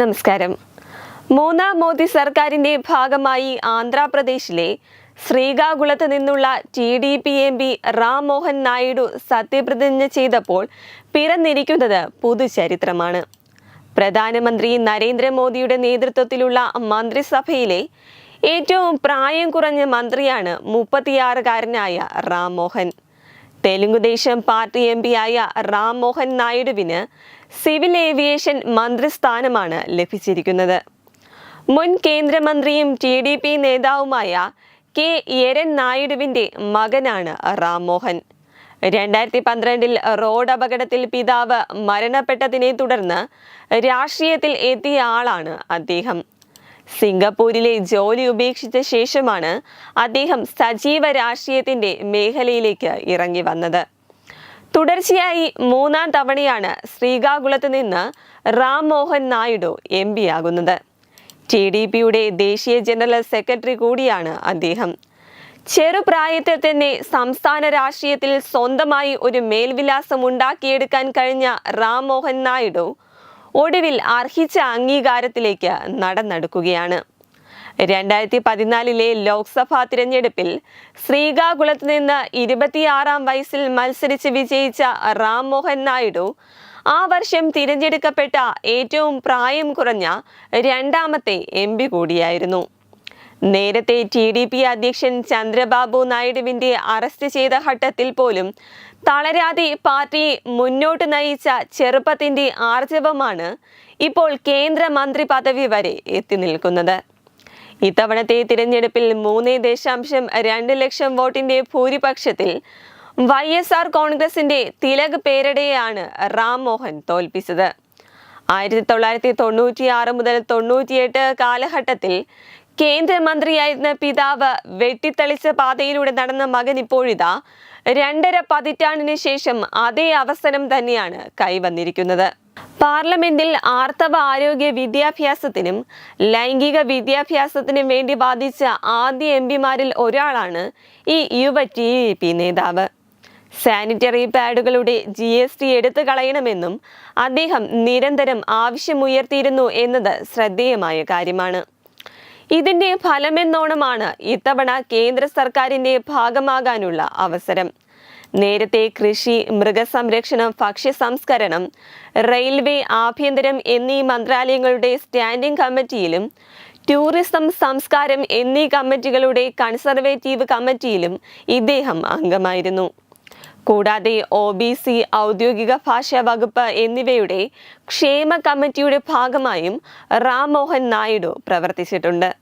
നമസ്കാരം. മൂന്നാം മോദി സർക്കാരിന്റെ ഭാഗമായി ആന്ധ്രാപ്രദേശിലെ ശ്രീകാകുളത്ത് നിന്നുള്ള T D P M P Ram Mohan Naidu സത്യപ്രതിജ്ഞ ചെയ്തപ്പോൾ പിറന്നിരിക്കുന്നത് പുതുചരിത്രമാണ്. പ്രധാനമന്ത്രി നരേന്ദ്രമോദിയുടെ നേതൃത്വത്തിലുള്ള മന്ത്രിസഭയിലെ ഏറ്റവും പ്രായം കുറഞ്ഞ മന്ത്രിയാണ് മുപ്പത്തിയാറുകാരനായ റാം മോഹൻ. തെലുങ്കുദേശം പാർട്ടി എം പിയായ റാം മോഹൻ നായിഡുവിന് സിവിൽ ഏവിയേഷൻ മന്ത്രിസ്ഥാനമാണ് ലഭിച്ചിരിക്കുന്നത്. മുൻ കേന്ദ്രമന്ത്രിയും ടി ഡി പി നേതാവുമായ കെ എരൻ നായിഡുവിന്റെ മകനാണ് റാം മോഹൻ രണ്ടായിരത്തി പന്ത്രണ്ടിൽ റോഡ് അപകടത്തിൽ പിതാവ് മരണപ്പെട്ടതിനെ തുടർന്ന് രാഷ്ട്രീയത്തിൽ എത്തിയ ആളാണ് അദ്ദേഹം. സിംഗപ്പൂരിലെ ജോലി ഉപേക്ഷിച്ച ശേഷമാണ് അദ്ദേഹം സജീവ രാഷ്ട്രീയത്തിന്റെ മേഖലയിലേക്ക് ഇറങ്ങി വന്നത്. തുടർച്ചയായി മൂന്നാം തവണയാണ് ശ്രീകാകുളത്ത് നിന്ന് റാം മോഹൻ നായിഡു എം പി ആകുന്നത്. ടി ഡി പിയുടെ ദേശീയ ജനറൽ സെക്രട്ടറി കൂടിയാണ് അദ്ദേഹം. ചെറുപ്രായത്തിൽ തന്നെ സംസ്ഥാന രാഷ്ട്രീയത്തിൽ സ്വന്തമായി ഒരു മേൽവിലാസം ഉണ്ടാക്കിയെടുക്കാൻ കഴിഞ്ഞ റാം മോഹൻ നായിഡു ഒടുവിൽ അർഹിച്ച അംഗീകാരത്തിലേക്ക് നടന്നെടുക്കുകയാണ്. രണ്ടായിരത്തി പതിനാലിലെ ലോക്സഭാ തിരഞ്ഞെടുപ്പിൽ ശ്രീകാകുളത്ത് നിന്ന് ഇരുപത്തിയാറാം വയസ്സിൽ മത്സരിച്ച് വിജയിച്ച റാം മോഹൻ നായിഡു ആ വർഷം തിരഞ്ഞെടുക്കപ്പെട്ട ഏറ്റവും പ്രായം കുറഞ്ഞ രണ്ടാമത്തെ എം കൂടിയായിരുന്നു. നേരത്തെ ടി ഡി പി അധ്യക്ഷൻ ചന്ദ്രബാബു നായിഡുവിന്റെ അറസ്റ്റ് ചെയ്ത ഘട്ടത്തിൽ പോലും തളരാതെ പാർട്ടി മുന്നോട്ട് നയിച്ച ചെറുപ്പത്തിന്റെ ആർജവമാണ് ഇപ്പോൾ കേന്ദ്രമന്ത്രി പദവി വരെ എത്തി നിൽക്കുന്നത്. ഇത്തവണത്തെ തിരഞ്ഞെടുപ്പിൽ മൂന്ന് ദശാംശം രണ്ട് ലക്ഷം വോട്ടിന്റെ ഭൂരിപക്ഷത്തിൽ വൈ എസ് ആർ കോൺഗ്രസിന്റെ തിലക് പേരടയെയാണ് റാം മോഹൻ തോൽപ്പിച്ചത്. ആയിരത്തി തൊള്ളായിരത്തി തൊണ്ണൂറ്റി ആറ് മുതൽ തൊണ്ണൂറ്റിയെട്ട് കാലഘട്ടത്തിൽ കേന്ദ്രമന്ത്രിയായിരുന്ന പിതാവ് വെട്ടിത്തെളിച്ച പാതയിലൂടെ നടന്ന മകൻ ഇപ്പോഴിതാ രണ്ടര പതിറ്റാണ്ടിന് ശേഷം അതേ അവസരം തന്നെയാണ് കൈവന്നിരിക്കുന്നത്. പാർലമെന്റിൽ ആർത്തവ ആരോഗ്യ വിദ്യാഭ്യാസത്തിനും ലൈംഗിക വിദ്യാഭ്യാസത്തിനും വേണ്ടി വാദിച്ച ആദ്യ എം പിമാരിൽ ഒരാളാണ് ഈ യുവ ടി പി നേതാവ്. സാനിറ്ററി പാഡുകളുടെ ജി എസ് ടി എടുത്തു കളയണമെന്നും അദ്ദേഹം നിരന്തരം ആവശ്യമുയർത്തിയിരുന്നു എന്നത് ശ്രദ്ധേയമായ കാര്യമാണ്. ഇതിന്റെ ഫലമെന്നോണമാണ് ഇത്തവണ കേന്ദ്ര സർക്കാരിന്റെ ഭാഗമാകാനുള്ള അവസരം. നേരത്തെ കൃഷി മൃഗസംരക്ഷണം ഭക്ഷ്യ സംസ്കരണം റെയിൽവേ ആഭ്യന്തരം എന്നീ മന്ത്രാലയങ്ങളുടെ സ്റ്റാൻഡിംഗ് കമ്മിറ്റിയിലും ടൂറിസം സംസ്കാരം എന്നീ കമ്മിറ്റികളുടെ കൺസർവേറ്റീവ് കമ്മിറ്റിയിലും ഇദ്ദേഹം അംഗമായിരുന്നു. കൂടാതെ ഒ ബി സി ഔദ്യോഗിക ഭാഷാ വകുപ്പ് എന്നിവയുടെ ക്ഷേമ കമ്മിറ്റിയുടെ ഭാഗമായും റാം മോഹൻ നായിഡു പ്രവർത്തിച്ചിട്ടുണ്ട്.